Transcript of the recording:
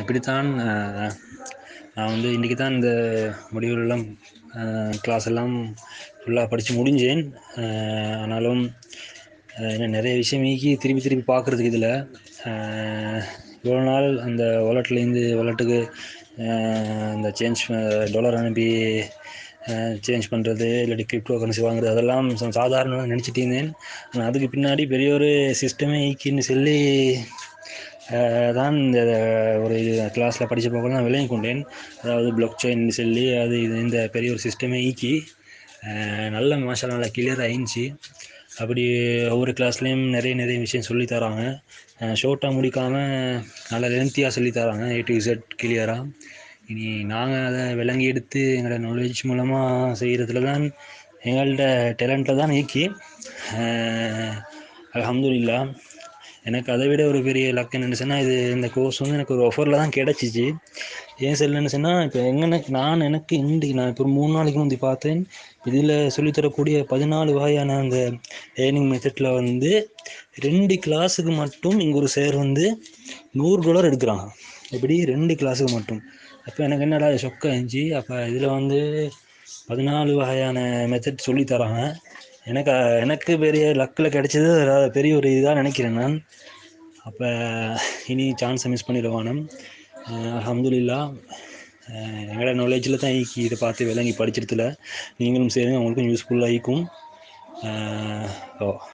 இப்படித்தான் நான் வந்து இன்றைக்கி தான் இந்த முடிவுகளெல்லாம் கிளாஸ் எல்லாம் ஃபுல்லாக படித்து முடிஞ்சேன். ஆனாலும் இன்னும் நிறைய விஷயம் நீக்கி திருப்பி திருப்பி பார்க்குறதுக்கு இதில் இவ்வளோ நாள் அந்த வாலெட்லேருந்து வாலெட்டுக்கு இந்த சேஞ்ச் டாலர் அனுப்பி சேஞ்ச் பண்ணுறது இல்லாட்டி கிரிப்டோ கரன்சி வாங்குறது அதெல்லாம் சாதாரணமாக நினச்சிட்டு இருந்தேன். ஆனால் அதுக்கு பின்னாடி பெரிய ஒரு சிஸ்டமே ஈக்கின்னு சொல்லி தான் இந்த ஒரு கிளாஸில் படித்த போக நான் விளங்கி கொண்டேன். அதாவது பிளாக் செயின் சொல்லி அது இது இந்த பெரிய ஒரு சிஸ்டமே ஈக்கி நல்ல மாஷால் நல்லா கிளியராக ஆயிடுச்சு அப்படி ஒவ்வொரு கிளாஸ்லேயும் நிறைய நிறைய விஷயம் சொல்லி தராங்க. ஷோர்ட்டாக முடிக்காமல் நல்லா லென்த்தியாக சொல்லி தராங்க. ஏ டு இசட் கிளியராக இனி நாங்கள் அதை விளங்கி எடுத்து எங்களோட நாலேஜ் மூலமாக செய்கிறதுல தான் எங்கள்கிட்ட டேலண்ட்டில் தான் இயக்கி அலமதுல்லா எனக்கு அதை விட ஒரு பெரிய லக் என்னென்னு சொன்னால் இது இந்த கோர்ஸ் வந்து எனக்கு ஒரு ஆஃபரில் தான் கிடச்சிச்சு. ஏன் சொல்லணுன்னு சொன்னால் இப்போ எங்கே நான் எனக்கு இன்றைக்கி நான் இப்போ ஒரு மூணு நாளைக்கு முந்தி பார்த்தேன். இதில் சொல்லித்தரக்கூடிய பதினாலு வகையான அந்த லேர்னிங் மெத்தடில் வந்து ரெண்டு கிளாஸுக்கு மட்டும் இங்கே ஒரு சேர் வந்து நூறு டாலர் எடுக்கிறாங்க. எப்படி? ரெண்டு கிளாஸுக்கு மட்டும். அப்போ எனக்கு என்னடா சொக்க இருந்துச்சு அப்போ இதில் வந்து பதினாலு வகையான மெத்தட் சொல்லி தராங்க. எனக்கு எனக்கு பெரிய லக்கில் கிடைச்சது பெரிய ஒரு இதாக நினைக்கிறேன் நான். அப்போ இனி சான்ஸை மிஸ் பண்ணிடுவானும் அஹமதுல்லா எங்களோட நாலேஜில் தான் ஈக்கி இதை பார்த்து விளங்கி படிச்சிடத்துல நீங்களும் சேருங்க உங்களுக்கும் யூஸ்ஃபுல்லாக ஈக்கும் ஓ.